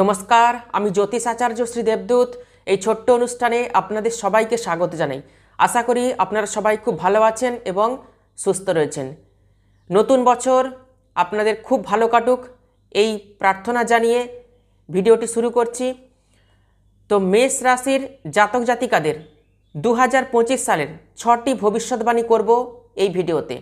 নমস্কার, আমি জ্যোতিষ আচার্য শ্রী দেবদূত। এই ছোট্ট অনুষ্ঠানে আপনাদের সবাইকে স্বাগত জানাই। আশা করি আপনারা সবাই খুব ভালো আছেন এবং সুস্থ রয়েছেন। নতুন বছর আপনাদের খুব ভালো কাটুক। এই প্রার্থনা জানিয়ে ভিডিওটি শুরু করছি। তো মেষ রাশির জাতক জাতিকাদের দু হাজার পঁচিশ সালের ছটি ভবিষ্যৎবাণী করব এই ভিডিওতে।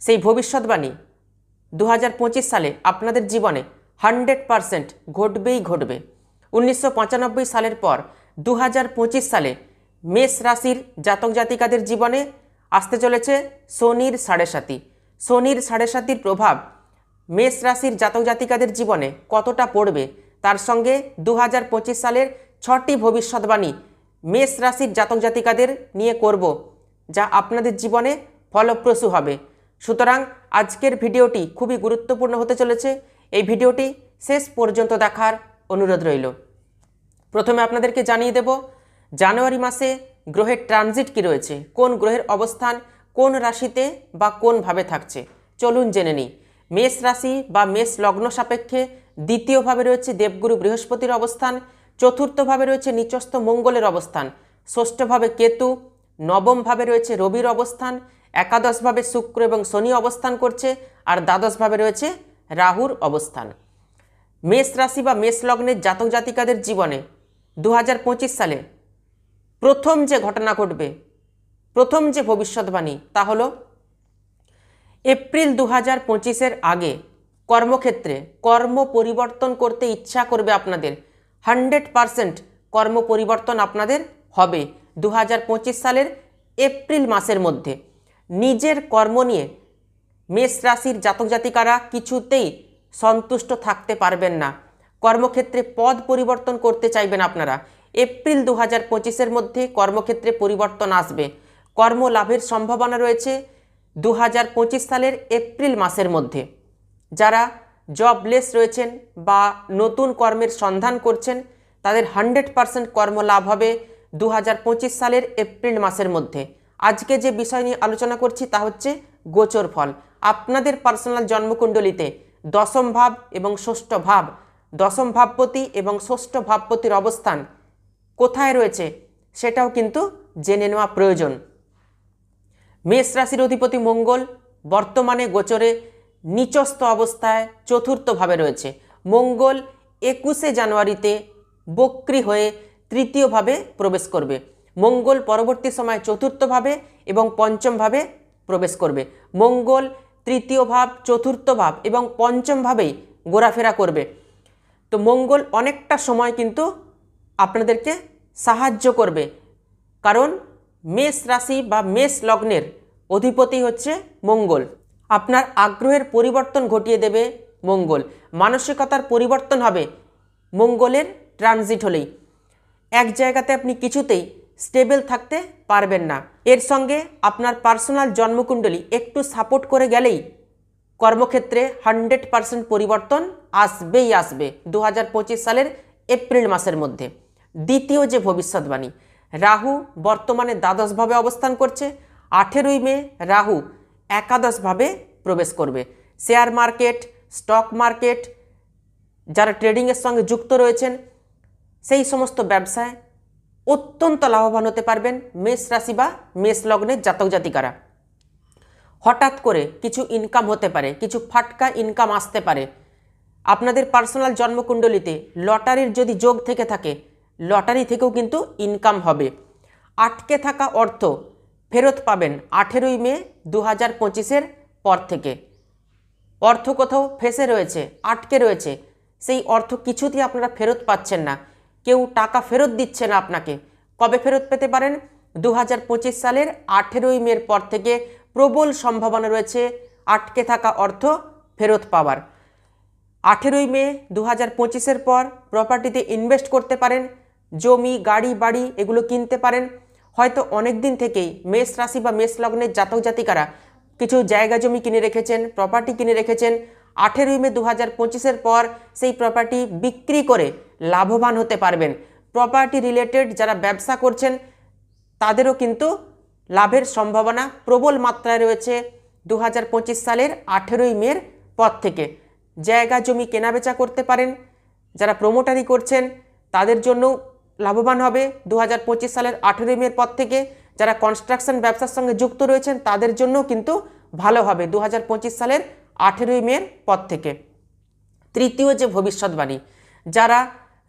সেই ভবিষ্যৎবাণী দু হাজার পঁচিশ সালে আপনাদের জীবনে হান্ড্রেড পারসেন্ট ঘটবেই ঘটবে। উনিশশো পঁচানব্বই সালের পর দু হাজার পঁচিশ সালে মেষ রাশির জাতক জাতিকাদের জীবনে আসতে চলেছে শনির সাড়ে সাতি। শনির সাড়ে সাতির প্রভাব মেষ রাশির জাতক জাতিকাদের জীবনে কতটা পড়বে তার সঙ্গে দু হাজার পঁচিশ সালের ছটি ভবিষ্যৎবাণী মেষ রাশির জাতক জাতিকাদের নিয়ে করব, যা আপনাদের জীবনে ফলপ্রসূ হবে। সুতরাং আজকের ভিডিওটি খুবই গুরুত্বপূর্ণ হতে চলেছে। এই ভিডিওটি শেষ পর্যন্ত দেখার অনুরোধ রইল। প্রথমে আপনাদেরকে জানিয়ে দেব, জানুয়ারি মাসে গ্রহের ট্রানজিট কি রয়েছে, কোন গ্রহের অবস্থান, কোন রাশিতে বা কোনভাবে থাকছে। চলুন জেনে নিই। মেষ রাশি বা মেষ লগ্ন সাপেক্ষে দ্বিতীয়ভাবে রয়েছে দেবগুরু বৃহস্পতির অবস্থান, চতুর্থভাবে রয়েছে নিচস্থ মঙ্গলের অবস্থান, ষষ্ঠভাবে কেতু, নবমভাবে রয়েছে রবির অবস্থান, একাদশভাবে শুক্র এবং শনি অবস্থান করছে, আর দ্বাদশভাবে রয়েছে রাহুর অবস্থান। মেষ রাশি বা মেষ লগ্নের জাতক জাতিকাদের জীবনে দু হাজার পঁচিশ সালে প্রথম যে ঘটনা ঘটবে, প্রথম যে ভবিষ্যৎবাণী তা হল এপ্রিল দু হাজার পঁচিশের আগে কর্মক্ষেত্রে কর্ম পরিবর্তন করতে ইচ্ছা করবে আপনাদের। হান্ড্রেড পারসেন্ট কর্ম পরিবর্তন আপনাদের হবে দু হাজার পঁচিশ সালের এপ্রিল মাসের মধ্যে। নিজের কর্ম নিয়ে মেষ রাশির জাতক জাতিকারা কিছুতেই সন্তুষ্ট থাকতে পারবেন না। কর্মক্ষেত্রে পদ পরিবর্তন করতে চাইবেন আপনারা। এপ্রিল দু হাজার পঁচিশের মধ্যে কর্মক্ষেত্রে পরিবর্তন আসবে। কর্ম লাভের সম্ভাবনা রয়েছে দু হাজার পঁচিশ সালের এপ্রিল মাসের মধ্যে। যারা জবলেস রয়েছেন বা নতুন কর্মের সন্ধান করছেন, তাদের হান্ড্রেড পারসেন্ট কর্ম লাভ হবে দু হাজার পঁচিশ সালের এপ্রিল মাসের মধ্যে। আজকে যে বিষয় নিয়ে আলোচনা করছি তা হচ্ছে গোচর ফল। আপনাদের পার্সোনাল জন্মকুণ্ডলিতে দশম ভাব এবং ষষ্ঠ ভাব, দশম ভাবপতি এবং ষষ্ঠ ভাবপতির অবস্থান কোথায় রয়েছে সেটাও কিন্তু জেনে নেওয়া প্রয়োজন। মেষ রাশির অধিপতি মঙ্গল বর্তমানে গোচরে নিচস্থ অবস্থায় চতুর্থভাবে রয়েছে। মঙ্গল একুশে জানুয়ারিতে বক্রি হয়ে তৃতীয়ভাবে প্রবেশ করবে। মঙ্গল পরবর্তী সময় চতুর্থভাবে এবং পঞ্চমভাবে প্রবেশ করবে। মঙ্গল তৃতীয় ভাব, চতুর্থ ভাব এবং পঞ্চম ভাবেই ঘোরাফেরা করবে। তো মঙ্গল অনেকটা সময় কিন্তু আপনাদেরকে সাহায্য করবে। কারণ মেষ রাশি বা মেষ লগ্নের অধিপতি হচ্ছে মঙ্গল। আপনার আগ্রহের পরিবর্তন ঘটিয়ে দেবে মঙ্গল। মানসিকতার পরিবর্তন হবে মঙ্গলের ট্রানজিট হলেই। এক জায়গাতে আপনি কিছুতেই স্টেবল থাকতে পারবেন না। এর সঙ্গে আপনার পার্সোনাল জন্মকুণ্ডলী একটু সাপোর্ট করে গেলেই কর্মক্ষেত্রে হান্ড্রেড পারসেন্ট পরিবর্তন আসবেই আসবে দু হাজার পঁচিশ সালের এপ্রিল মাসের মধ্যে। দ্বিতীয় যে ভবিষ্যৎবাণী, রাহু বর্তমানে দ্বাদশভাবে অবস্থান করছে। আঠেরোই মে রাহু একাদশভাবে প্রবেশ করবে। শেয়ার মার্কেট, স্টক মার্কেট, যারা ট্রেডিংয়ের সঙ্গে যুক্ত রয়েছেন, সেই সমস্ত ব্যবসায় অত্যন্ত লাভবান হতে পারবেন মেষ রাশি বা মেষ লগ্নের জাতক জাতিকারা। হঠাৎ করে কিছু ইনকাম হতে পারে, কিছু ফাটকা ইনকাম আসতে পারে। আপনাদের পার্সোনাল জন্মকুণ্ডলিতে লটারির যদি যোগ থেকে থাকে, লটারি থেকেও কিন্তু ইনকাম হবে। আটকে থাকা অর্থ ফেরত পাবেন আঠেরোই মে দু হাজার পঁচিশের পর থেকে। অর্থ কোথাও ফেসে রয়েছে, আটকে রয়েছে। সেই অর্থ কিছুতেই আপনারা ফেরত পাচ্ছেন না। কেউ টাকা ফেরত দিচ্ছে না আপনাকে। কবে ফেরত পেতে পারেন? দু হাজার পঁচিশ সালের আঠেরোই মের পর থেকে প্রবল সম্ভাবনা রয়েছে আটকে থাকা অর্থ ফেরত পাওয়ার। আঠেরোই মে দু হাজার পঁচিশের পর প্রপার্টিতে ইনভেস্ট করতে পারেন, জমি, গাড়ি, বাড়ি এগুলো কিনতে পারেন। হয়তো অনেক দিন থেকেই মেষ রাশি বা মেষ লগ্নের জাতক জাতিকারা কিছু জায়গা জমি কিনে রেখেছেন প্রপার্টি কিনে রেখেছেন। আঠেরোই মে দু হাজার পঁচিশের পর সেই প্রপার্টি বিক্রি করে লাভবান হতে পারবেন। প্রপার্টি রিলেটেড যারা ব্যবসা করছেন, তাদেরও কিন্তু লাভের সম্ভাবনা প্রবল মাত্রায় রয়েছে দু হাজার পঁচিশ সালের আঠেরোই মের পর থেকে। জায়গা জমি কেনাবেচা করতে পারেন, যারা প্রোমোটারি করছেন, তাদের জন্য লাভবান হবে দু হাজার পঁচিশ সালের আঠেরোই মের পর থেকে। যারা কনস্ট্রাকশন ব্যবসার সঙ্গে যুক্ত রয়েছেন, তাদের জন্য কিন্তু ভালো হবে দু হাজার পঁচিশ সালের আঠেরোই মের পর থেকে। তৃতীয় যে ভবিষ্যৎবাণী, যারা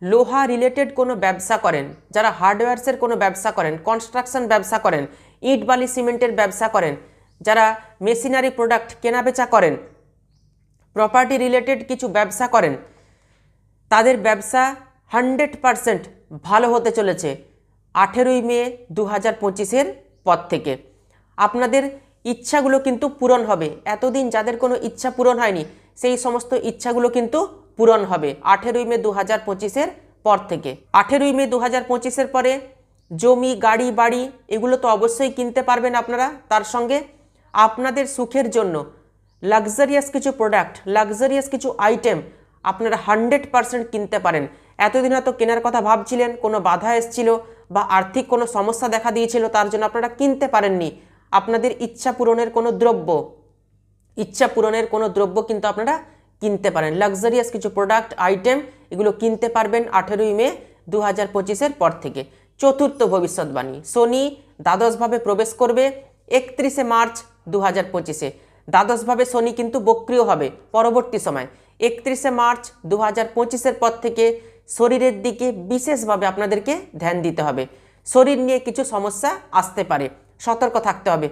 লোহা রিলেটেড কোনো ব্যবসা করেন, যারা হার্ডওয়্যারসের কোনো ব্যবসা করেন কনস্ট্রাকশন ব্যবসা করেন, ইট, বালি, সিমেন্টের ব্যবসা করেন, যারা মেশিনারি প্রোডাক্ট কেনাবেচা করেন প্রপার্টি রিলেটেড কিছু ব্যবসা করেন, তাদের ব্যবসা হান্ড্রেড পারসেন্ট ভালো হতে চলেছে আঠেরোই মে দু হাজার পঁচিশের পর থেকে। আপনাদের ইচ্ছাগুলো কিন্তু পূরণ হবে। এতদিন যাদের কোনো ইচ্ছা পূরণ হয়নি, সেই সমস্ত ইচ্ছাগুলো কিন্তু পূরণ হবে আঠেরোই মে দু হাজার পঁচিশের পর থেকে। আঠেরোই মে দু হাজার পঁচিশের পরে জমি, গাড়ি, বাড়ি এগুলো তো অবশ্যই কিনতে পারবেন আপনারা। তার সঙ্গে আপনাদের সুখের জন্য লাক্সারিয়াস কিছু প্রোডাক্ট লাক্সারিয়াস কিছু আইটেম আপনারা হান্ড্রেড পারসেন্ট কিনতে পারেন। এতদিন হয়তো কেনার কথা ভাবছিলেন, কোনো বাধা এসেছিল বা আর্থিক কোনো সমস্যা দেখা দিয়েছিল, তার জন্য আপনারা কিনতে পারেননি। আপনাদের ইচ্ছা পূরণের কোনো দ্রব্য, ইচ্ছা পূরণের কোনো দ্রব্য কিন্তু আপনারা কিনতে পারেন। লাক্সারিয়াস কিছু প্রোডাক্ট আইটেম এগুলো কিনতে পারবেন আঠেরোই মে দু হাজার পঁচিশের পর থেকে। চতুর্থ ভবিষ্যৎবাণী। শনি দ্বাদশভাবে প্রবেশ করবে একত্রিশে মার্চ দু হাজার পঁচিশে। দ্বাদশভাবে শনি কিন্তু বক্রিয় হবে পরবর্তী সময়। একত্রিশে মার্চ দু হাজার পঁচিশের পর থেকে শরীরের দিকে বিশেষভাবে আপনাদেরকে ধ্যান দিতে হবে। শরীর নিয়ে কিছু সমস্যা আসতে পারে। সতর্ক থাকতে হবে।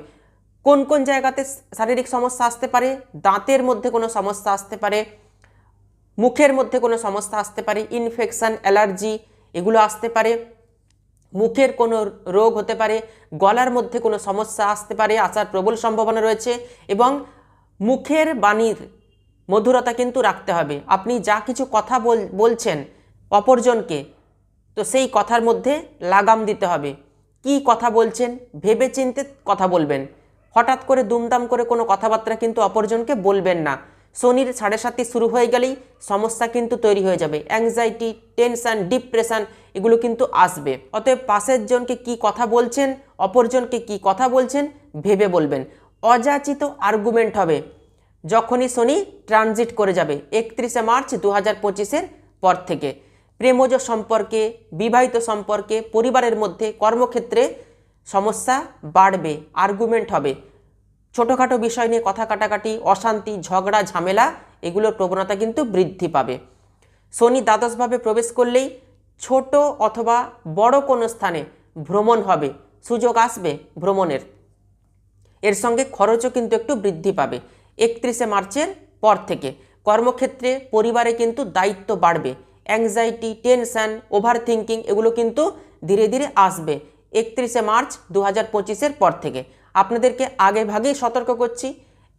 কোন কোন জায়গাতে শারীরিক সমস্যা আসতে পারে, দাঁতের মধ্যে কোনো সমস্যা আসতে পারে, মুখের মধ্যে কোনো সমস্যা আসতে পারে ইনফেকশান অ্যালার্জি এগুলো আসতে পারে, মুখের কোনো রোগ হতে পারে, গলার মধ্যে কোনো সমস্যা আসতে পারে আসার প্রবল সম্ভাবনা রয়েছে এবং মুখের বাণীর মধুরতা কিন্তু রাখতে হবে। আপনি যা কিছু কথা বল, বলছেন অপরজনকে, তো সেই কথার মধ্যে লাগাম দিতে হবে। কি কথা বলছেন? ভেবে চিনতে কথা বলবেন। হঠাৎ করে দুমদাম করে কোনো কথাবার্তা কিন্তু অপরজনকে বলবেন না। শনির সাড়ে সাতটি শুরু হয়ে গেলেই সমস্যা কিন্তু তৈরি হয়ে যাবে। অ্যাংজাইটি টেনশন ডিপ্রেশন এগুলো কিন্তু আসবে। অতএব পাশের জনকে কি কথা বলছেন, অপরজনকে কি কথা বলছেন ভেবে বলবেন। অযাচিত আর্গুমেন্ট হবে। যখনই শনি ট্রানজিট করে যাবে, একত্রিশে মার্চ দু হাজার পঁচিশের পর থেকে। প্রেমজ সম্পর্কে, বিবাহিত সম্পর্কে, পরিবারের মধ্যে কর্মক্ষেত্রে সমস্যা বাড়বে আর্গুমেন্ট হবে। ছোটোখাটো বিষয় নিয়ে কথা কাটাকাটি, অশান্তি, ঝগড়া, ঝামেলা, এগুলোর প্রবণতা কিন্তু বৃদ্ধি পাবে। শনি দ্বাদশভাবে প্রবেশ করলেই ছোট অথবা বড় কোনো স্থানে ভ্রমণ হবে, সুযোগ আসবে ভ্রমণের। এর সঙ্গে খরচও কিন্তু একটু বৃদ্ধি পাবে, একত্রিশে মার্চের পর থেকে। কর্মক্ষেত্রে পরিবারে কিন্তু দায়িত্ব বাড়বে অ্যাংজাইটি টেনশন ওভার থিঙ্কিং এগুলো কিন্তু ধীরে ধীরে আসবে। একত্রিশে মার্চ দু হাজার পঁচিশের পর থেকে। আপনাদেরকে আগে ভাগেই সতর্ক করছি,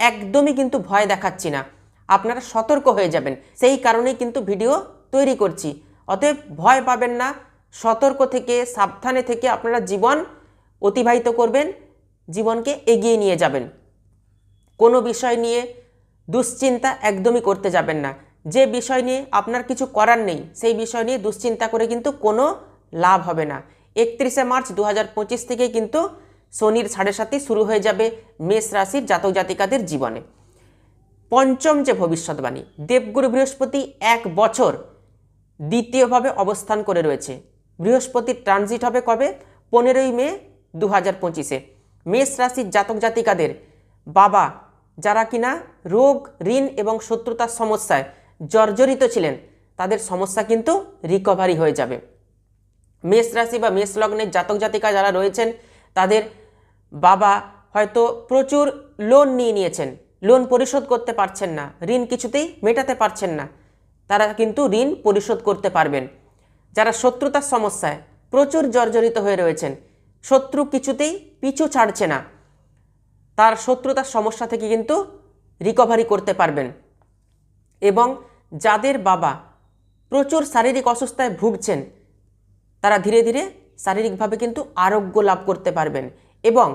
একদমই কিন্তু ভয় দেখাচ্ছি না। আপনারা সতর্ক হয়ে যাবেন, সেই কারণেই কিন্তু ভিডিও তৈরি করছি। অতএব ভয় পাবেন না, সতর্ক থেকে, সাবধানে থেকে আপনারা জীবন অতিবাহিত করবেন, জীবনকে এগিয়ে নিয়ে যাবেন। কোনো বিষয় নিয়ে দুশ্চিন্তা একদমই করতে যাবেন না। যে বিষয় নিয়ে আপনার কিছু করার নেই, সেই বিষয় নিয়ে দুশ্চিন্তা করে কিন্তু কোনো লাভ হবে না। একত্রিশে মার্চ দু হাজার থেকে কিন্তু শনির সাড়ে সাতই শুরু হয়ে যাবে মেষ রাশির জাতক জাতিকাদের জীবনে। পঞ্চম যে ভবিষ্যৎবাণী, দেবগুরু বৃহস্পতি এক বছর দ্বিতীয়ভাবে অবস্থান করে রয়েছে। বৃহস্পতির ট্রানজিট হবে কবে? পনেরোই মে দু হাজার পঁচিশে। মেষ রাশির জাতক জাতিকাদের বাবা যারা কিনা রোগ, ঋণ এবং শত্রুতার সমস্যায় জর্জরিত ছিলেন, তাদের সমস্যা কিন্তু রিকভারি হয়ে যাবে। মেষ রাশি বা মেষ লগ্নের জাতক জাতিকা যারা রয়েছেন, তাদের বাবা হয়তো প্রচুর লোন নিয়ে নিয়েছেন। লোন পরিশোধ করতে পারছেন না। ঋণ কিছুতেই মেটাতে পারছেন না। তারা কিন্তু ঋণ পরিশোধ করতে পারবেন। যারা শত্রুতার সমস্যায় প্রচুর জর্জরিত হয়ে রয়েছেন, শত্রু কিছুতেই পিছু ছাড়ছে না। তার শত্রুতার সমস্যা থেকে কিন্তু রিকভারি করতে পারবেন। এবং যাদের বাবা প্রচুর শারীরিক অসুস্থায় ভুগছেন তারা ধীরে ধীরে শারীরিকভাবে কিন্তু আরোগ্য লাভ করতে পারবেন। এবং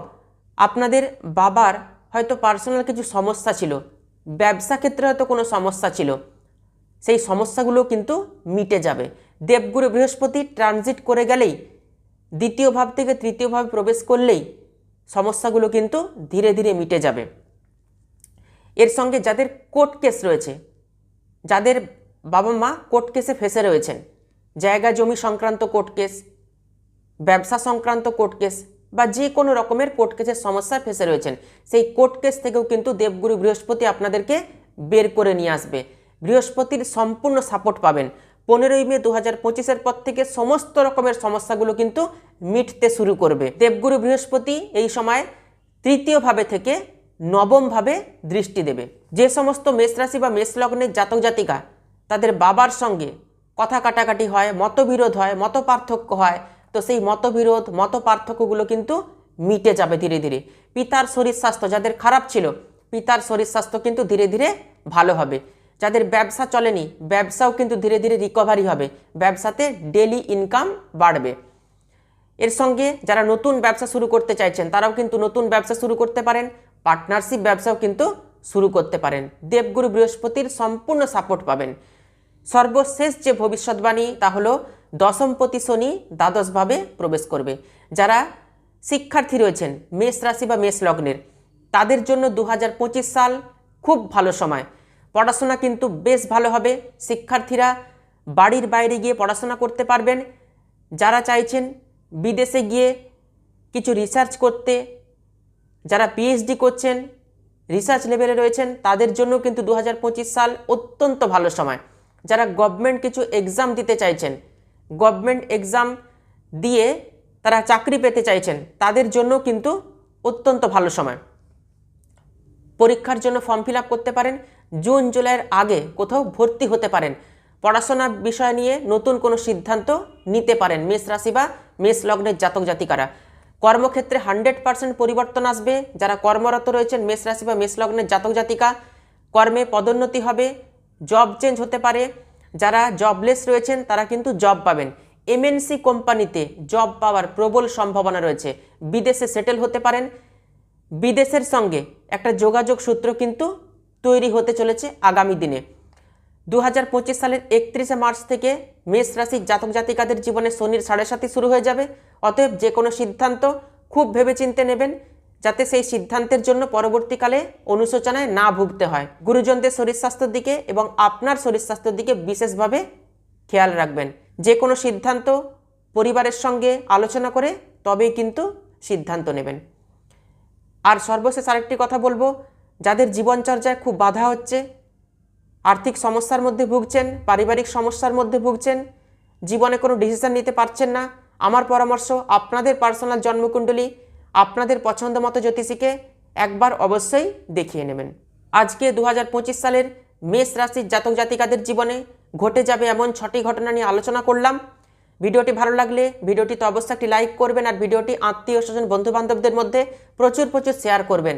আপনাদের বাবার হয়তো পার্সোনাল কিছু সমস্যা ছিল, ব্যবসা ক্ষেত্রে হয়তো কোনো সমস্যা ছিল, সেই সমস্যাগুলো কিন্তু মিটে যাবে। দেবগুরু বৃহস্পতি ট্রানজিট করে গেলেই, দ্বিতীয় ভাব থেকে তৃতীয় ভাবে প্রবেশ করলেই সমস্যাগুলো কিন্তু ধীরে ধীরে মিটে যাবে। এর সঙ্গে যাদের কোর্ট কেস রয়েছে, যাদের বাবা মা কোর্ট কেসে ফেসে রয়েছেন জায়গা জমি সংক্রান্ত কোর্ট কেস, ব্যবসা সংক্রান্ত কোর্ট কেস বা যে কোনো রকমের কোর্ট কেসের সমস্যায় ফেসে রয়েছেন, সেই কোর্ট কেস থেকেও কিন্তু দেবগুরু বৃহস্পতি আপনাদেরকে বের করে নিয়ে আসবে। বৃহস্পতির সম্পূর্ণ সাপোর্ট পাবেন। পনেরোই মে দু হাজার পঁচিশের পর থেকে সমস্ত রকমের সমস্যাগুলো কিন্তু মিটতে শুরু করবে। দেবগুরু বৃহস্পতি এই সময় তৃতীয়ভাবে থেকে নবমভাবে দৃষ্টি দেবে। যে সমস্ত মেষ রাশি বা মেষ লগ্নের জাতক জাতিকা, তাদের বাবার সঙ্গে কথা কাটাকাটি হয়, মতবিরোধ হয় মত পার্থক্য হয়। তো সেই মতবিরোধ মত পার্থক্যগুলো কিন্তু মিটে যাবে ধীরে ধীরে। পিতার শরীর স্বাস্থ্য যাদের খারাপ ছিল, পিতার শরীর স্বাস্থ্য কিন্তু ধীরে ধীরে ভালো হবে। যাদের ব্যবসা চলেনি, ব্যবসাও কিন্তু ধীরে ধীরে রিকভারি হবে। ব্যবসাতে ডেলি ইনকাম বাড়বে। এর সঙ্গে যারা নতুন ব্যবসা শুরু করতে চাইছেন, তারাও কিন্তু নতুন ব্যবসা শুরু করতে পারেন। পার্টনারশিপ ব্যবসাও কিন্তু শুরু করতে পারেন। দেবগুরু বৃহস্পতির সম্পূর্ণ সাপোর্ট পাবেন। সর্বশেষ যে ভবিষ্যৎবাণী, তা হলো দশমপতি শনি দ্বাদশভাবে প্রবেশ করবে। যারা শিক্ষার্থী রয়েছেন, মেষ রাশি বা মেষ লগ্নের, তাদের জন্য দু হাজার পঁচিশ সাল খুব ভালো সময়। পড়াশোনা কিন্তু বেশ ভালো হবে। শিক্ষার্থীরা বাড়ির বাইরে গিয়ে পড়াশোনা করতে পারবেন। যারা চাইছেন বিদেশে গিয়ে কিছু রিসার্চ করতে, যারা পিএইচডি করছেন রিসার্চ লেভেলে রয়েছেন, তাদের জন্য কিন্তু দু হাজার পঁচিশ সাল অত্যন্ত ভালো সময়। যারা গভর্নমেন্ট কিছু এক্সাম দিতে চাইছেন গভর্নমেন্ট এক্সাম দিয়ে তারা চাকরি পেতে চাইছেন, তাদের জন্য কিন্তু অত্যন্ত ভালো সময়। পরীক্ষার জন্য ফর্ম ফিল করতে পারেন, জুন, জুলাইয়ের আগে কোথাও ভর্তি হতে পারেন। পড়াশোনার বিষয় নিয়ে নতুন কোনো সিদ্ধান্ত নিতে পারেন মেষ রাশি বা মেষ লগ্নের জাতক জাতিকারা। কর্মক্ষেত্রে হান্ড্রেড পার্সেন্ট পরিবর্তন আসবে, যারা কর্মরত রয়েছেন, মেষ রাশি বা মেষ লগ্নের জাতক জাতিকা, কর্মে পদোন্নতি হবে জব চেঞ্জ হতে পারে। যারা জবলেস রয়েছেন, তারা কিন্তু জব পাবেন। এমএনসি কোম্পানিতে জব পাওয়ার প্রবল সম্ভাবনা রয়েছে। বিদেশে সেটেল হতে পারেন। বিদেশের সঙ্গে একটা যোগাযোগ সূত্র কিন্তু তৈরি হতে চলেছে আগামী দিনে। দু হাজার পঁচিশ সালের একত্রিশে মার্চ থেকে মেষ রাশির জাতক জাতিকাদের জীবনে শনির সাড়ে সাথে শুরু হয়ে যাবে। অতএব যে কোনো সিদ্ধান্ত খুব ভেবেচিন্তে নেবেন। যাতে সেই সিদ্ধান্তের জন্য পরবর্তীকালে অনুশোচনায় না ভুগতে হয়। গুরুজনদের শরীর স্বাস্থ্যের দিকে এবং আপনার শরীর স্বাস্থ্যের দিকে বিশেষভাবে খেয়াল রাখবেন। যে কোনো সিদ্ধান্ত পরিবারের সঙ্গে আলোচনা করে তবেই কিন্তু সিদ্ধান্ত নেবেন। আর সর্বশেষ আরেকটি কথা বলব, যাদের জীবনচর্যায় খুব বাধা হচ্ছে, আর্থিক সমস্যার মধ্যে ভুগছেন, পারিবারিক সমস্যার মধ্যে ভুগছেন, জীবনে কোনো ডিসিশন নিতে পারছেন না, আমার পরামর্শ, আপনাদের পার্সোনাল জন্মকুণ্ডলী আপনাদের পছন্দ মতো জ্যোতিষীকে একবার অবশ্যই দেখিয়ে নেবেন। আজকে দু হাজার পঁচিশ সালের মেষ রাশির জাতক জাতিকাদের জীবনে ঘটে যাবে এমন ছটি ঘটনা নিয়ে আলোচনা করলাম। ভিডিওটি ভালো লাগলে ভিডিওটি তো অবশ্যই একটি লাইক করবেন আর ভিডিওটি আত্মীয় স্বজন বন্ধুবান্ধবদের মধ্যে প্রচুর প্রচুর শেয়ার করবেন।